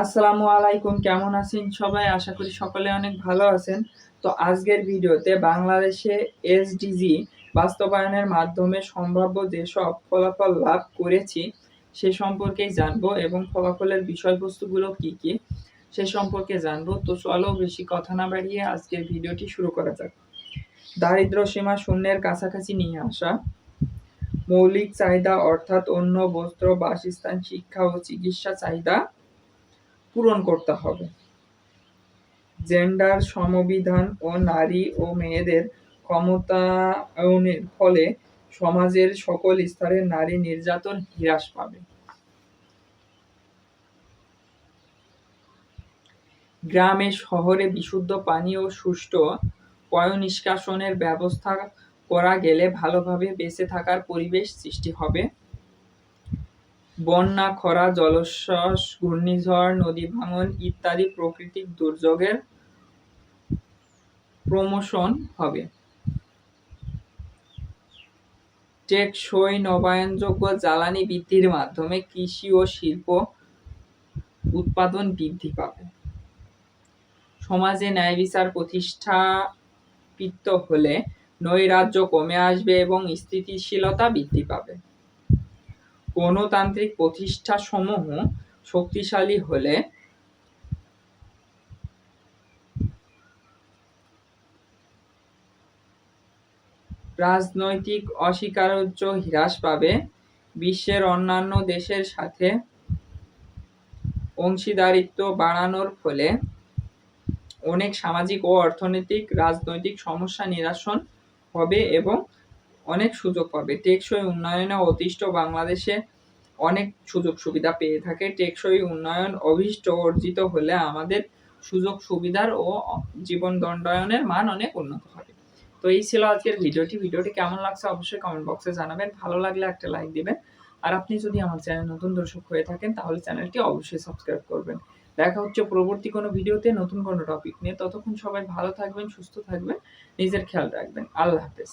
আসসালামু আলাইকুম, কেমন আছেন সবাই? আশা করি সকলে অনেক ভালো আছেন। তো আজকের ভিডিওতে বাংলাদেশে এসডিজি বাস্তবায়নের মাধ্যমে সম্ভাব্য যেসব ফলাফল লাভ করেছি, সে সম্পর্কেই জানব এবং ফলাফলের বিষয়বস্তুগুলো কি কি, সে সম্পর্কে জানব। তো চলো বেশি কথা না বাড়িয়ে আজকের ভিডিওটি শুরু করা যাক। দারিদ্র সীমা শূন্যের কাছাকাছি নিয়ে আসা। মৌলিক চাহিদা অর্থাৎ অন্য বস্ত্র, বাসস্থান, শিক্ষা ও চিকিৎসা চাহিদা পূরণ করতে হবে। জেন্ডার সমবিধান ও নারী ও মেয়েদের ক্ষমতায়নের ফলে সমাজের সকল স্তরের নারী নির্যাতন হ্রাস পাবে। গ্রামে, শহরে বিশুদ্ধ পানি ও সুষ্ঠু পয় নিষ্কাশনের ব্যবস্থা করা গেলে ভালোভাবে বেঁচে থাকার পরিবেশ সৃষ্টি হবে। বন্যা, খরা, জলোচ্ছ্বাস, ঘূর্ণিঝড়, নদী ভাঙন ইত্যাদি প্রাকৃতিক দুর্যোগের প্রমোশন হবে। টেকসই নবায়নযোগ্য জ্বালানি বৃদ্ধির মাধ্যমে কৃষি ও শিল্প উৎপাদন বৃদ্ধি পাবে। সমাজে ন্যায় বিচার প্রতিষ্ঠাপিত হলে নৈরাজ্য কমে আসবে এবং স্থিতিশীলতা বৃদ্ধি পাবে। গণতান্ত্রিক প্রতিষ্ঠাসমূহ শক্তিশালী হলে রাজনৈতিক অস্বীকার্য হ্রাস পাবে। বিশ্বের অন্যান্য দেশের সাথে অংশীদারিত্ব বাড়ানোর ফলে অনেক সামাজিক ও অর্থনৈতিক রাজনৈতিক সমস্যা নিরসন হবে এবং অনেক সুযোগ পাবে। টেকসই উন্নয়নে অতিষ্ঠ বাংলাদেশে অনেক সুযোগ সুবিধা পেয়ে থাকে। টেকসই উন্নয়ন অভিষ্ট অর্জিত হলে আমাদের সুযোগ সুবিধার ও জীবন দণ্ডায়নের মান অনেক উন্নত হবে। তো এই ছিল আজকের ভিডিওটি। ভিডিওটি কেমন লাগছে অবশ্যই কমেন্ট বক্সে জানাবেন। ভালো লাগলে একটা লাইক দিবেন। আর আপনি যদি আমার চ্যানেল নতুন দর্শক হয়ে থাকেন, তাহলে চ্যানেলটি অবশ্যই সাবস্ক্রাইব করবেন। দেখা হচ্ছে পরবর্তী কোনো ভিডিওতে নতুন কোনো টপিক নিয়ে। ততক্ষণ সবাই ভালো থাকবেন, সুস্থ থাকবেন, নিজের খেয়াল রাখবেন। আল্লাহ হাফেজ।